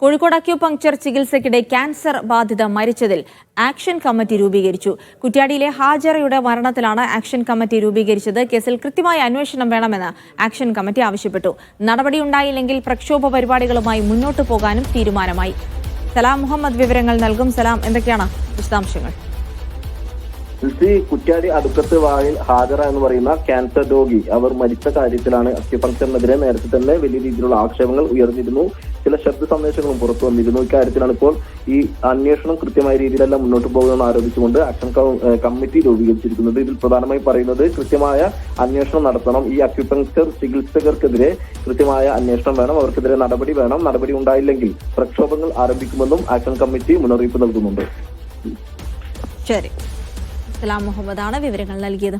Kozhikode acupuncture ചികിത്സയ്ക്കിടെ cancer ബാധിത മരിച്ചതിൽ action committee രൂപീകരിച്ചു. കുറ്റ്യാടിയിലെ ഹാജറയുടെ മരണത്തിലാണ് action committee രൂപീകരിച്ചത്. കേസിൽ കൃത്യമായ അന്വേഷണം വേണമെന്ന് ആക്ഷൻ കമ്മിറ്റി ആവശ്യപ്പെട്ടു. നടപടിയുണ്ടായില്ലെങ്കിൽ പ്രക്ഷോഭ പരിപാടികളുമായി മുന്നോട്ടു പോകാനും തീരുമാനമായി. സലാം മുഹമ്മദ് വിവരങ്ങൾ നൽകും. സലാം എന്തൊക്കെയാണ് വിശദാംശങ്ങൾ? എൽസി കുറ്റ്യാടി അടുക്കത്ത് വായിൽ ഹാജറ എന്ന് പറയുന്ന ക്യാൻസർ രോഗി അവർ മരിച്ച കാര്യത്തിലാണ് അക്യുപങ്ക്ചറിനെതിരെ നേരത്തെ തന്നെ വലിയ രീതിയിലുള്ള ആക്ഷേപങ്ങൾ ഉയർന്നിരുന്നു. ചില ശബ്ദ സന്ദേശങ്ങളും പുറത്തു വന്നിരുന്നു. ഇക്കാര്യത്തിലാണ് ഇപ്പോൾ ഈ അന്വേഷണം കൃത്യമായ രീതിയിലല്ല മുന്നോട്ട് പോകുമെന്ന് ആരോപിച്ചുകൊണ്ട് ആക്ഷൻ കമ്മിറ്റി രൂപീകരിച്ചിരിക്കുന്നത്. ഇതിൽ പ്രധാനമായി പറയുന്നത് കൃത്യമായ അന്വേഷണം നടത്തണം. ഈ അക്യുപങ്ക്ചർ ചികിത്സകർക്കെതിരെ കൃത്യമായ അന്വേഷണം വേണം. അവർക്കെതിരെ നടപടി വേണം. നടപടി ഉണ്ടായില്ലെങ്കിൽ പ്രക്ഷോഭങ്ങൾ ആരംഭിക്കുമെന്നും ആക്ഷൻ കമ്മിറ്റി മുന്നറിയിപ്പ് നൽകുന്നുണ്ട്. ശരി. മുഹമ്മദാണ് വിവരങ്ങൾ നൽകിയത്.